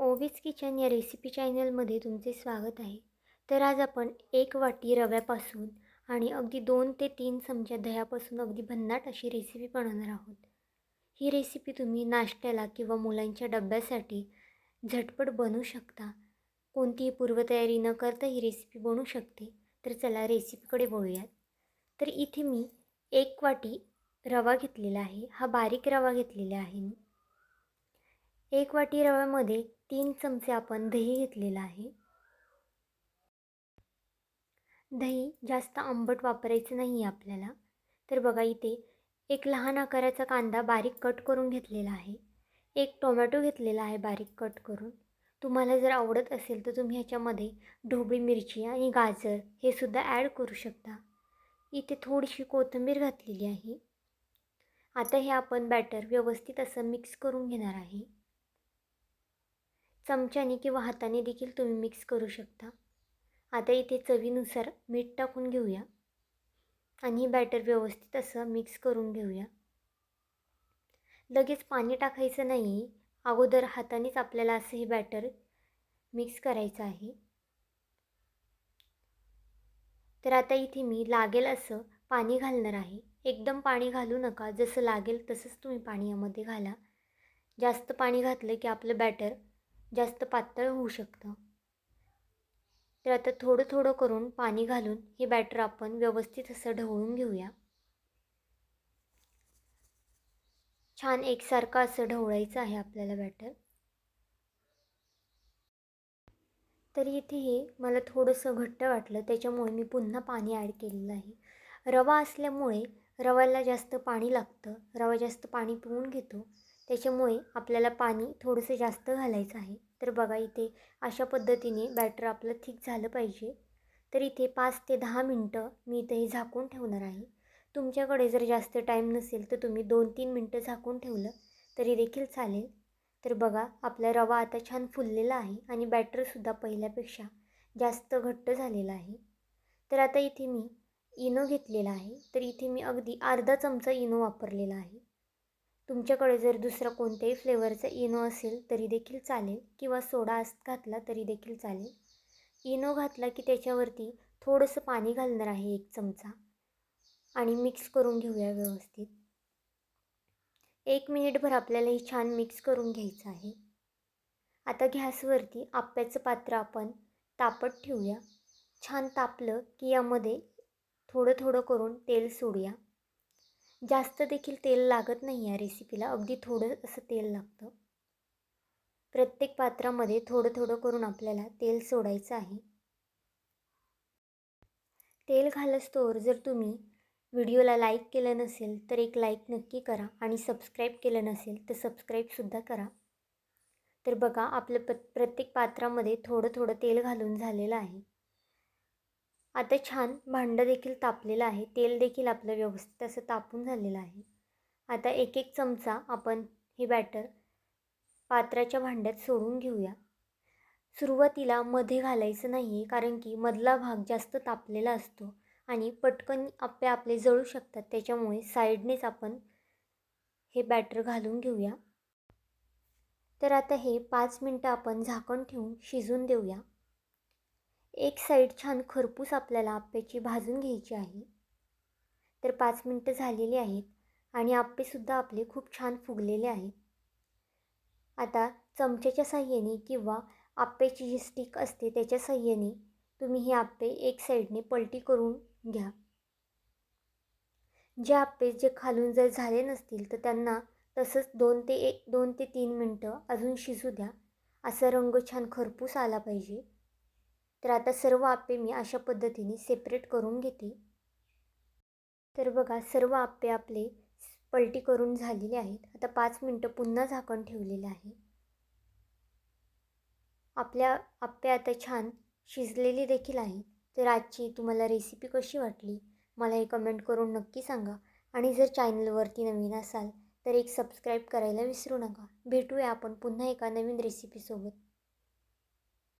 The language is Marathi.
ओवीज किचन या रेसिपी चॅनलमध्ये तुमचे स्वागत आहे. तर आज आपण एक वाटी रव्यापासून आणि अगदी दोन ते तीन चमच्या दह्यापासून अगदी भन्नाट अशी रेसिपी बनवणार आहोत. ही रेसिपी तुम्ही नाश्त्याला किंवा मुलांच्या डब्यासाठी झटपट बनवू शकता. कोणतीही पूर्वतयारी न करता ही रेसिपी बनवू शकते. तर चला रेसिपीकडे वळूयात. तर इथे मी एक वाटी रवा घेतलेला आहे. हा बारीक रवा घेतलेला आहे मी. एक वाटी रव्यामध्ये तीन चमचे आपण दही घेतलेलं आहे. दही जास्त आंबट वापरायचं नाही आहे आपल्याला. तर बघा इथे एक लहान आकाराचा कांदा बारीक कट करून घेतलेला आहे. एक टोमॅटो घेतलेला आहे बारीक कट करून. तुम्हाला जर आवडत असेल तर तुम्ही ह्याच्यामध्ये ढोबळी मिरची आणि गाजर हे सुद्धा ॲड करू शकता. इथे थोडीशी कोथिंबीर घातलेली आहे. आता हे आपण बॅटर व्यवस्थित असं मिक्स करून घेणार आहे. चमच्याने किंवा हाताने देखील तुम्ही मिक्स करू शकता. आता इथे चवीनुसार मीठ टाकून घेऊया. आणि बॅटर व्यवस्थित असं मिक्स करून घेऊया. लगेच पाणी टाकायचं नाही अगोदर हातानेच आपल्याला असं हे बॅटर मिक्स करायचं आहे. तर आता इथे मी लागेल असं पाणी घालणार आहे. एकदम पाणी घालू नका जसं लागेल तसंच तुम्ही पाणी यामध्ये घाला. जास्त पाणी घातलं की आपलं बॅटर जास्त पातळ होऊ शकतं. तर आता थोडं थोडं करून पाणी घालून हे बॅटर आपण व्यवस्थित असं ढवळून घेऊया. छान एकसारखं असं ढवळायचं आहे आपल्याला बॅटर तर इथे हे मला थोडंसं घट्ट वाटलं त्याच्यामुळे मी पुन्हा पाणी ॲड केलेलं आहे. रवा असल्यामुळे रव्याला जास्त पाणी लागतं. रवा जास्त पाणी पिऊन घेतो. त्याच्यामुळे आपल्याला पाणी थोडंसं जास्त घालायचं आहे. तर बघा इथे अशा पद्धतीने बॅटर आपलं थिक झालं पाहिजे. तर इथे पाच ते दहा मिनटं मी इथे हे झाकून ठेवणार आहे. तुमच्याकडे जर जास्त टाईम नसेल तर तुम्ही दोन तीन मिनटं झाकून ठेवलं तरी देखील चालेल. तर बघा आपला रवा आता छान फुललेला आहे आणि बॅटरसुद्धा पहिल्यापेक्षा जास्त घट्ट झालेला आहे. तर आता इथे मी इनो घेतलेला आहे. तर इथे मी अगदी अर्धा चमचा इनो वापरलेला आहे. तुमच्याकडे जर दुसरा कोणत्याही फ्लेवरचा इनो असेल तरी देखील चालेल. किंवा सोडा अस घातला तरी देखील चालेल. इनो घातला की त्याच्यावरती थोडंसं पाणी घालणार आहे एक चमचा. आणि मिक्स करून घेऊया व्यवस्थित. एक मिनिटभर आपल्याला हे छान मिक्स करून घ्यायचं आहे. आता गॅसवरती आप्याचं पात्र आपण तापत ठेवूया. छान तापलं की यामध्ये थोडं थोडं करून तेल सोडूया. जास्त देखील तेल लागत नाही या रेसिपीला अगदी थोडं असं तेल लागतं. प्रत्येक पात्रामध्ये थोडं थोडं करून आपल्याला तेल सोडायचं आहे. तेल घालस्तोवर जर तुम्ही व्हिडिओला लाईक केलं नसेल तर एक लाईक नक्की करा आणि सबस्क्राईब केलं नसेल तर सबस्क्राईबसुद्धा करा. तर बघा आपलं प प्रत्येक पात्रामध्ये थोडं थोडं तेल घालून झालेलं आहे. आता छान भांडं देखील तापलेलं आहे. तेल देखील आपलं व्यवस्थित असं तापून झालेलं आहे. आता एक एक चमचा आपण हे बॅटर पात्राच्या भांड्यात सोडून घेऊया. सुरुवातीला मध्ये घालायचं नाही आहे कारण की मधला भाग जास्त तापलेला असतो आणि पटकन आपे आपले जळू शकतात. त्याच्यामुळे साईडनेच आपण हे बॅटर घालून घेऊया. तर आता हे पाच मिनटं आपण झाकण ठेवून शिजून देऊया. एक साईड छान खरपूस आपल्याला आप्याची भाजून घ्यायची आहे. तर पाच मिनटं झालेली आहेत आणि आप्पेसुद्धा आपले खूप छान फुगलेले आहेत. आता चमच्याच्या साह्याने किंवा आप्याची जी स्टिक असते त्याच्या साह्याने तुम्ही हे आप्पे एक साईडने पलटी करून घ्या. जे आप्पे जे खालून जर झाले नसतील तर त्यांना तसंच दोन ते एक दोन ते तीन मिनटं अजून शिजू द्या. असा रंग छान खरपूस आला पाहिजे. तर आता सर्व आप्पे मी अशा पद्धतीने सेपरेट करून घेते. तर बघा सर्व आप्पे आपले पलटी करून झालेले आहेत. आता पाच मिनटं पुन्हा झाकण ठेवलेलं आहे. आपल्या आप्पे आता छान शिजलेली देखील आहेत. तर आजची तुम्हाला रेसिपी कशी वाटली? मला हे कमेंट करून नक्की सांगा. आणि जर चॅनलवरती नवीन असाल तर एक सबस्क्राईब करायला विसरू नका. भेटूया आपण पुन्हा एका नवीन रेसिपीसोबत